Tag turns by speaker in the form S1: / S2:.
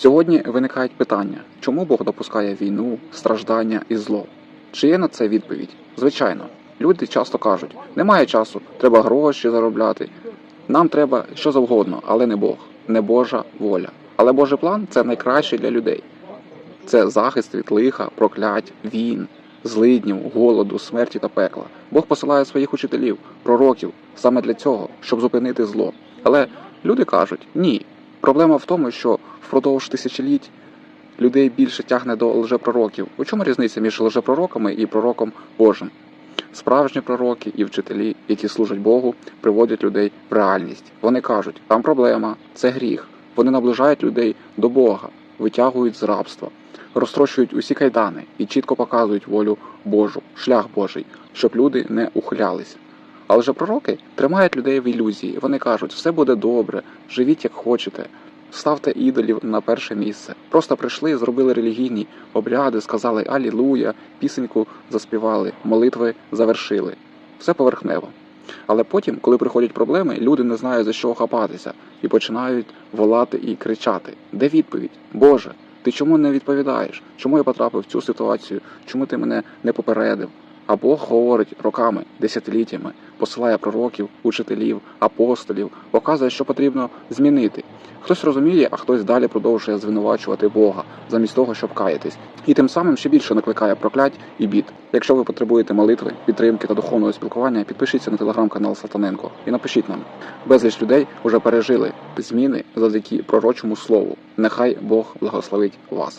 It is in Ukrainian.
S1: Сьогодні виникають питання, чому Бог допускає війну, страждання і зло? Чи є на це відповідь? Звичайно, люди часто кажуть: немає часу, треба гроші заробляти. Нам треба що завгодно, але не Бог, не Божа воля. Але Божий план це найкраще для людей. Це захист від лиха, проклять, війн, злиднів, голоду, смерті та пекла. Бог посилає своїх учителів, пророків саме для цього, щоб зупинити зло. Але люди кажуть: ні. Проблема в тому, що впродовж тисячоліть людей більше тягне до лжепророків. У чому різниця між лжепророками і пророком Божим? Справжні пророки і вчителі, які служать Богу, приводять людей в реальність. Вони кажуть, там проблема, це гріх. Вони наближають людей до Бога, витягують з рабства, розтрощують усі кайдани і чітко показують волю Божу, шлях Божий, щоб люди не ухилялися. Але же пророки тримають людей в ілюзії. Вони кажуть, все буде добре, живіть як хочете, ставте ідолів на перше місце. Просто прийшли, зробили релігійні обряди, сказали Алілуя, пісеньку заспівали, молитви завершили. Все поверхнево. Але потім, коли приходять проблеми, люди не знають за що хапатися і починають волати і кричати: Де відповідь? Боже, ти чому не відповідаєш? Чому я потрапив в цю ситуацію? Чому ти мене не попередив? А Бог говорить роками, десятиліттями, посилає пророків, учителів, апостолів, показує, що потрібно змінити. Хтось розуміє, а хтось далі продовжує звинувачувати Бога, замість того, щоб каятись, і тим самим ще більше накликає проклять і бід. Якщо ви потребуєте молитви, підтримки та духовного спілкування, підпишіться на телеграм-канал Сатаненко і напишіть нам. Безліч людей вже пережили зміни завдяки пророчому слову. Нехай Бог благословить вас.